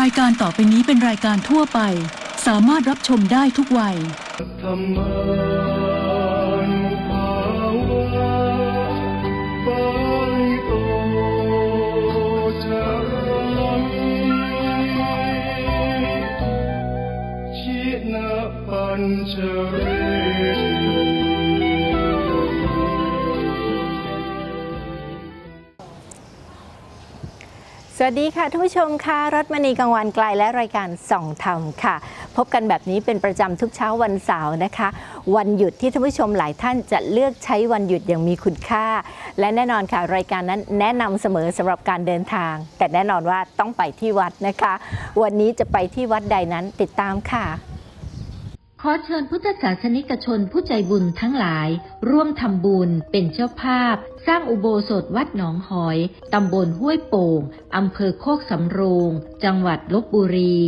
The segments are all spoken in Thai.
รายการต่อไปนี้เป็นรายการทั่วไป สามารถรับชมได้ทุกวัย ธรรมานุภาวะปาลิโตจรังชินะปัญจเร สวัสดีค่ะท่านผู้ชมค่ะรถมณีกลางวันไกลและรายการส่องธรรมค่ะ พบกันแบบนี้เป็นประจำทุกเช้าวันเสาร์นะคะ วันหยุดที่ท่านผู้ชมหลายท่านจะเลือกใช้วันหยุดอย่างมีคุณค่า และแน่นอนค่ะ รายการนั้นแนะนำเสมอสำหรับการเดินทาง แต่แน่นอนว่าต้องไปที่วัดนะคะ วันนี้จะไปที่วัดใดนั้นติดตามค่ะ ขอเชิญพุทธศาสนิกชนผู้ใจบุญทั้งหลาย ร่วมทำบุญเป็นเจ้าภาพ ร้างอุโบสถวัดหนองหอย ตำบลห้วยโป่ง อำเภอโคกสำโรง จังหวัดลบบุรี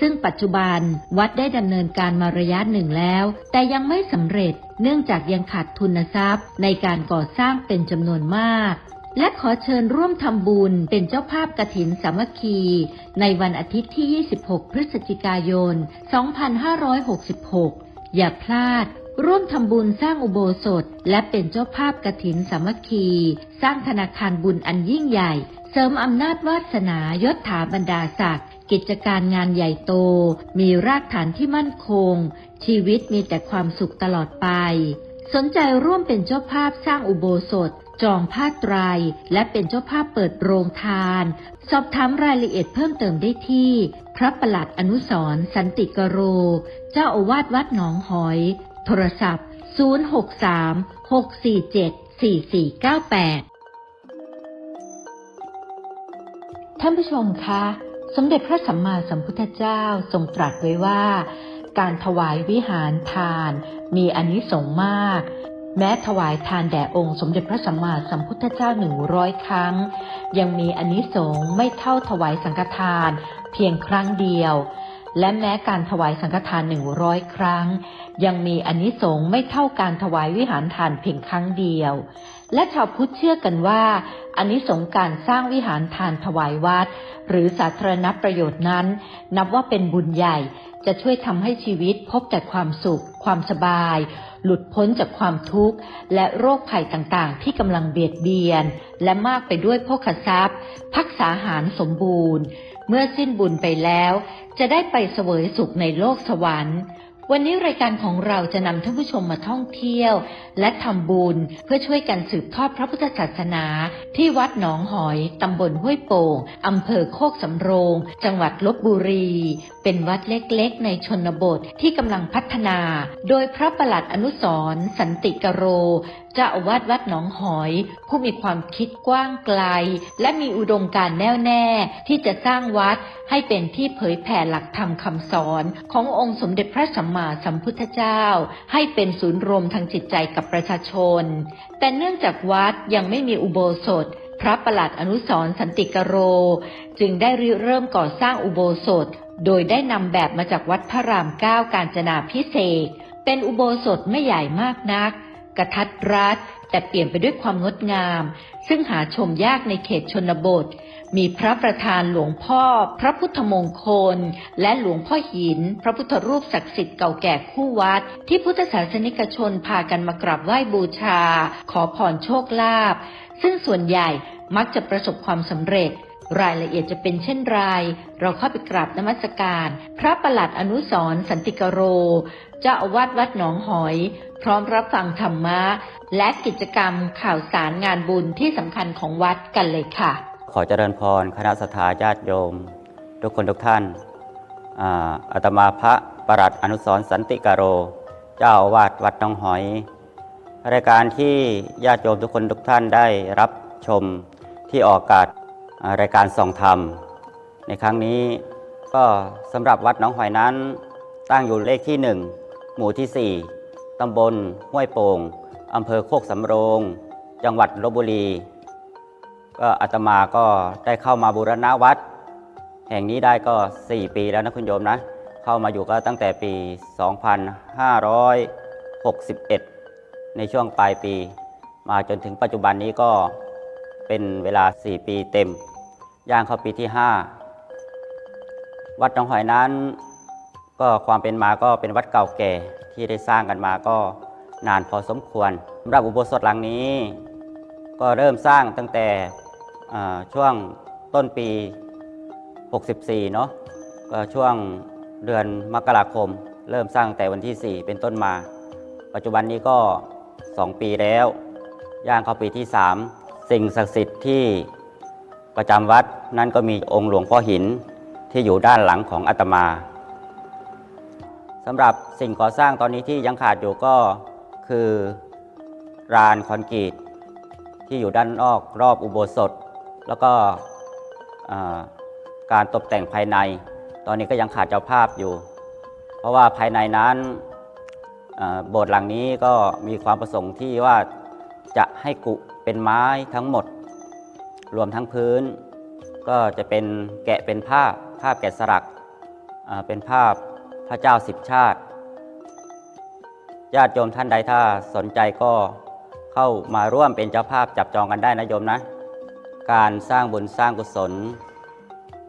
ซึ่งปัจจุบันวัดได้ดำเนินการมาระยะหนึ่งแล้ว แต่ยังไม่สำเร็จ เนื่องจากยังขาดทุนทรัพย์ ในการก่อสร้างเป็นจำนวนมากและขอเชิญร่วมทำบุญเป็นเจ้าภาพกฐินสามัคคี ในวันอาทิตย์ที่ 26 พฤศจิกายน 2566 อย่าพลาด ร่วมทำบุญสร้างอุโบสถ และเป็นเจ้าภาพกฐินสามัคคี สร้างธนาคารบุญอันยิ่งใหญ่ เสริมอำนาจวาสนายศถาบรรดาศักดิ์กิจการงานใหญ่โต มีรากฐานที่มั่นคง ชีวิตมีแต่ความสุขตลอดไป สนใจร่วมเป็นเจ้าภาพสร้างอุโบสถ จองผ้าไตร และเป็นเจ้าภาพเปิดโรงทาน สอบถามรายละเอียดเพิ่มเติมได้ที่ พระประหลัดอนุสรสันติกโร เจ้าอาวาสวัดหนองหอย โทรศัพท์ 063 647 4498 ท่านผู้ชมคะ สมเด็จพระสัมมาสัมพุทธเจ้าทรงตรัสไว้ว่า การถวายวิหารทานมีอานิสงส์มาก แม้ถวายทานแด่องค์สมเด็จพระสัมมาสัมพุทธเจ้าหนึ่งร้อยครั้ง ยังมีอานิสงส์ไม่เท่าถวายสังฆทาน เพียงครั้งเดียว และแม้การถวายสังฆทานหนึ่งร้อยครั้ง ยังมีอานิสงส์ไม่เท่าการถวายวิหารทานเพียงครั้งเดียว และชาวพุทธเชื่อกันว่าอานิสงส์การสร้างวิหารทานถวายวัด หรือสาธารณประโยชน์นั้น นับว่าเป็นบุญใหญ่จะช่วยทำให้ชีวิตพบแต่ความสุข ความสบาย หลุดพ้นจากความทุกข์ และโรคภัยต่างๆ ที่กำลังเบียดเบียน และมากไปด้วยโภคทรัพย์ พักษาหารสมบูรณ์ เมื่อสิ้นบุญไปแล้ว จะได้ไปเสวยสุขในโลกสวรรค์ วันนี้รายการของเราจะนำท่านผู้ชมมาท่องเที่ยว และทำบุญเพื่อช่วยกันสืบทอดพระพุทธศาสนา ที่วัดหนองหอยตำบลห้วยโป่งอำเภอโคกสำโรง จังหวัดลบบุรี เป็นวัดเล็กๆ ในชนบทที่กำลังพัฒนา โดยพระประหลัดอนุสรสันติกโร จ้าอาวาสวัดหนองหอย ผู้มีความคิดกว้างไกล และมีอุดมการณ์แน่วแน่ที่จะสร้างวัดให้เป็นที่เผยแผ่หลักธรรมคำสอนขององค์สมเด็จพระสัมมาสัมพุทธเจ้า ให้เป็นศูนย์รวมทางจิตใจกับประชาชน แต่เนื่องจากวัดยังไม่มีอุโบสถพระประหลัดอนุสรสันติกโร จึงได้ริเริ่มก่อสร้างอุโบสถ โดยได้นำแบบมาจากวัดพระรามเก้ากาญจนาพิเศษ เป็นอุโบสถไม่ใหญ่มากนัก กระทัดรัดแต่เปลี่ยนไปด้วยความงดงาม ซึ่งหาชมยากในเขตชนบท มีพระประธานหลวงพ่อ พระพุทธมงคล และหลวงพ่อหิน พระพุทธรูปศักดิ์สิทธิ์เก่าแก่คู่วัด ที่พุทธศาสนิกชนพากันมากราบไหว้บูชา ขอพรโชคลาภซึ่งส่วนใหญ่มักจะประสบความสำเร็จ รายละเอียดจะเป็นเช่นไร เราเข้าไปกราบนมัสการ พระประหลัดอนุสรณ์สันติกโร เจ้าอาวาสวัดหนองหอย พร้อมรับฟังธรรมะ และกิจกรรมข่าวสารงานบุญที่สำคัญของวัดกันเลยค่ะ ขอเจริญพรคณะสถาญาติโยม ทุกคนทุกท่านอาอาตมาพระประหลัดอนุสรณ์สันติกาโร เจ้าอาวาสวัดหนองหอย รายการที่ญาติโยมทุกคนทุกท่านได้รับชมที่ออกอากาศ รายการส่องธรรม ในครั้งนี้ก็สำหรับวัดหนองหอยนั้น ตั้งอยู่เลขที่ 1 หมู่ที่ 4 ตำบลห้วยโป่งอำเภอโคกสำโรง จังหวัดลบบุรี ก็อาตมาก็ได้เข้ามาบูรณะวัด แห่งนี้ได้ก็ 4 ปีแล้วนะคุณโยมนะ เข้ามาอยู่ก็ตั้งแต่ปี 2561 ในช่วงปลายปี มาจนถึงปัจจุบันนี้ก็ เป็นเวลา 4 ปีเต็ม ย่างเข้าปีที่วัดหนองหอยนั้น ก็ความเป็นมาก็เป็นวัดเก่าแก่ที่ได้สร้างกันมาก็นานพอสมควรสำหรับอุโบสถหลังนี้ ก็เริ่มสร้างตั้งแต่ช่วงต้นปี 64 เนาะก็ช่วงเดือนมกราคม เริ่มสร้างตั้งแต่วันที่ 4 เป็นต้นมา ปัจจุบันนี้ก็ 2 ปีแล้ว ย่างเข้าปีที่ 3 สิ่งศักดิ์สิทธิ์ที่ประจำวัดนั่นก็มีองค์หลวงพ่อหินที่อยู่ด้านหลังของอาตมาสำหรับสิ่งก่อสร้างตอนนี้ที่ยังขาดอยู่ก็คือรานคอนกรีตที่อยู่ด้านนอกรอบอุโบสถ แล้วก็การตกแต่งภายใน ตอนนี้ก็ยังขาดเจ้าภาพอยู่ เพราะว่าภายในนั้นโบสถ์หลังนี้ก็มีความประสงค์ที่ว่า จะให้กุเป็นไม้ทั้งหมด รวมทั้งพื้น ก็จะเป็นแกะเป็นภาพภาพแกะสลักเป็นภาพพระเจ้าสิบชาติ ญาติโยมท่านใดถ้าสนใจก็เข้ามาร่วมเป็นเจ้าภาพจับจองกันได้นะโยมนะ การสร้างบุญสร้างกุศล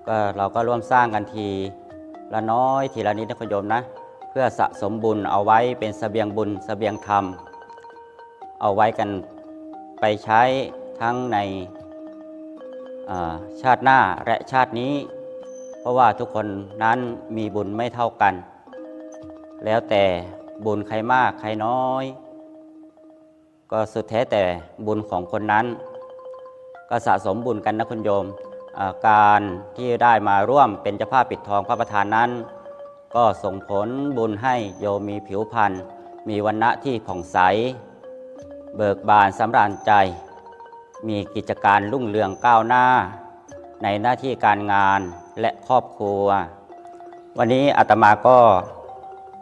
ก็เราก็ร่วมสร้างกันทีละน้อยทีละนิดนะคุณโยมนะ เพื่อสะสมบุญเอาไว้เป็นเสบียงบุญเสบียงธรรม เอาไว้กันไปใช้ทั้งในชาติหน้าและชาตินี้ เพราะว่าทุกคนนั้นมีบุญไม่เท่ากัน แล้วแต่บุญใครมากใครน้อย ก็สุดแท้แต่บุญของคนนั้น ก็สะสมบุญกันนะคุณโยม การที่ได้มาร่วมเป็นเจ้าภาพปิดทองพระประธานนั้น ก็ส่งผลบุญให้โยมมีผิวพรรณมีวันณะที่ผ่องใส เบิกบานสำราญใจ มีกิจการรุ่งเรืองก้าวหน้า ในหน้าที่การงานและครอบครัว วันนี้อาตมาก็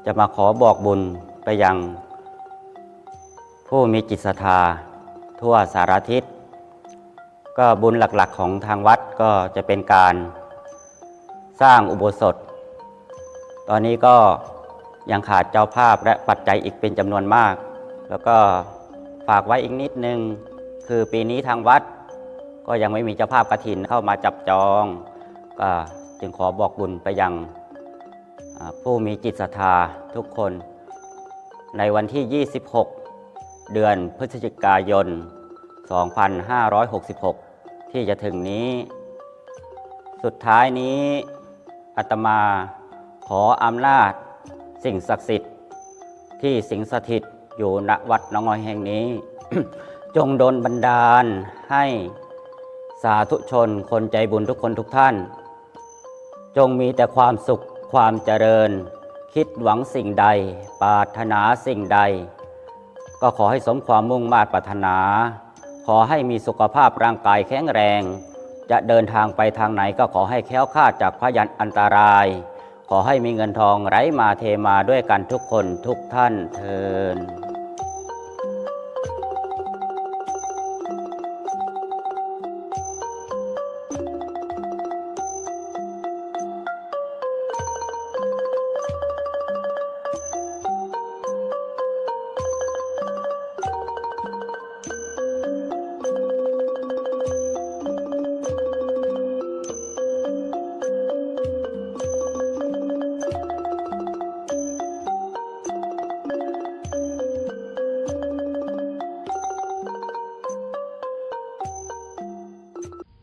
จะมาขอบอกบุญไปยัง ผู้มีจิตศรัทธาทั่วสารทิศ ก็บุญหลักๆของทางวัดก็จะเป็นการสร้างอุโบสถ ตอนนี้ก็ยังขาดเจ้าภาพและปัจจัยอีกเป็นจำนวนมาก แล้วก็ ฝากไว้อีกนิดนึง คือปีนี้ทางวัด ก็ยังไม่มีเจ้าภาพกระถินเข้ามาจับจองก็จึงขอบอกบุญไปยังผู้มีจิตศรัทธาทุกคน ในวันที่ 26 เดือนพฤศจิกายน 2566 ที่จะถึงนี้ สุดท้ายนี้อาตมาขออำนาจสิ่งศักดิ์สิทธิ์ที่สิงสถิต อยู่ณวัดน้องอ้อยแห่งนี้ จงดลบันดาลให้สาธุชนคนใจบุญทุกคนทุกท่าน จงมีแต่ความสุขความเจริญ คิดหวังสิ่งใด ปรารถนาสิ่งใด ก็ขอให้สมความมุ่งมา่ปรารถนา ขอให้มีสุขภาพร่างกายแข็งแรง จะเดินทางไปทางไหนก็ขอให้แค้วคลาดจากพยันอันตราย ขอให้มีเงินทองไหลมาเทมาด้วยกันทุกคนทุกท่านเทิน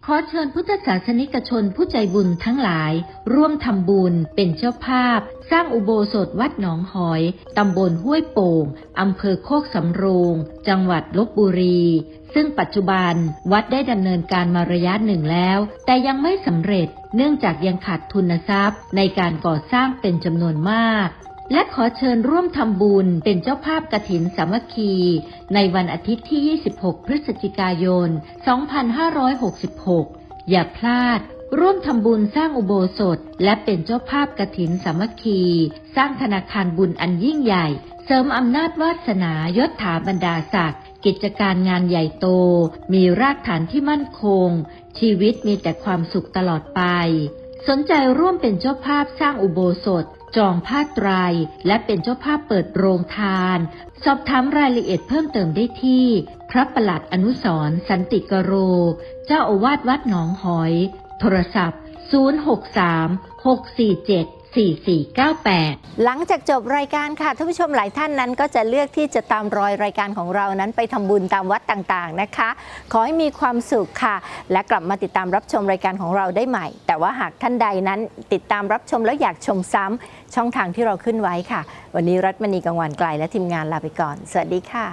ขอเชิญพุทธศาสนิกชนผู้ใจบุญทั้งหลาย ร่วมทำบุญเป็นเจ้าภาพ สร้างอุโบสถวัดหนองหอย ตำบลห้วยโป่งอำเภอโคกสำโรง จังหวัดลบบุรี ซึ่งปัจจุบันวัดได้ดำเนินการมาระยะหนึ่งแล้ว แต่ยังไม่สำเร็จ เนื่องจากยังขาดทุนทรัพย์ ในการก่อสร้างเป็นจำนวนมาก และขอเชิญร่วมทำบุญเป็นเจ้าภาพกฐินสามัคคี ในวันอาทิตย์ที่ 26 พฤศจิกายน 2566 อย่าพลาด ร่วมทำบุญสร้างอุโบสถ และเป็นเจ้าภาพกฐินสามัคคี สร้างธนาคารบุญอันยิ่งใหญ่ เสริมอำนาจวาสนายศถาบรรดาศักดิ์กิจการงานใหญ่โต มีรากฐานที่มั่นคง ชีวิตมีแต่ความสุขตลอดไป สนใจร่วมเป็นเจ้าภาพสร้างอุโบสถ จองผ้าไตรและเป็นเจ้าภาพเปิดโรงทาน สอบถามรายละเอียดเพิ่มเติมได้ที่ พระประหลัดอนุสรสันติกโร เจ้าอาวาสวัดหนองหอย โทรศัพท์ 063647 063-647-4498 หลังจากจบรายการค่ะท่านผู้ชมหลายท่านนั้นก็จะเลือกที่จะตามรอยรายการของเรานั้นไปทำบุญตามวัดต่างๆนะคะ ขอให้มีความสุขค่ะ และกลับมาติดตามรับชมรายการของเราได้ใหม่ แต่ว่าหากท่านใดนั้นติดตามรับชมแล้วอยากชมซ้ำช่องทางที่เราขึ้นไว้ค่ะ วันนี้รัตมณีกังวานไกลและทีมงานลาไปก่อน สวัสดีค่ะ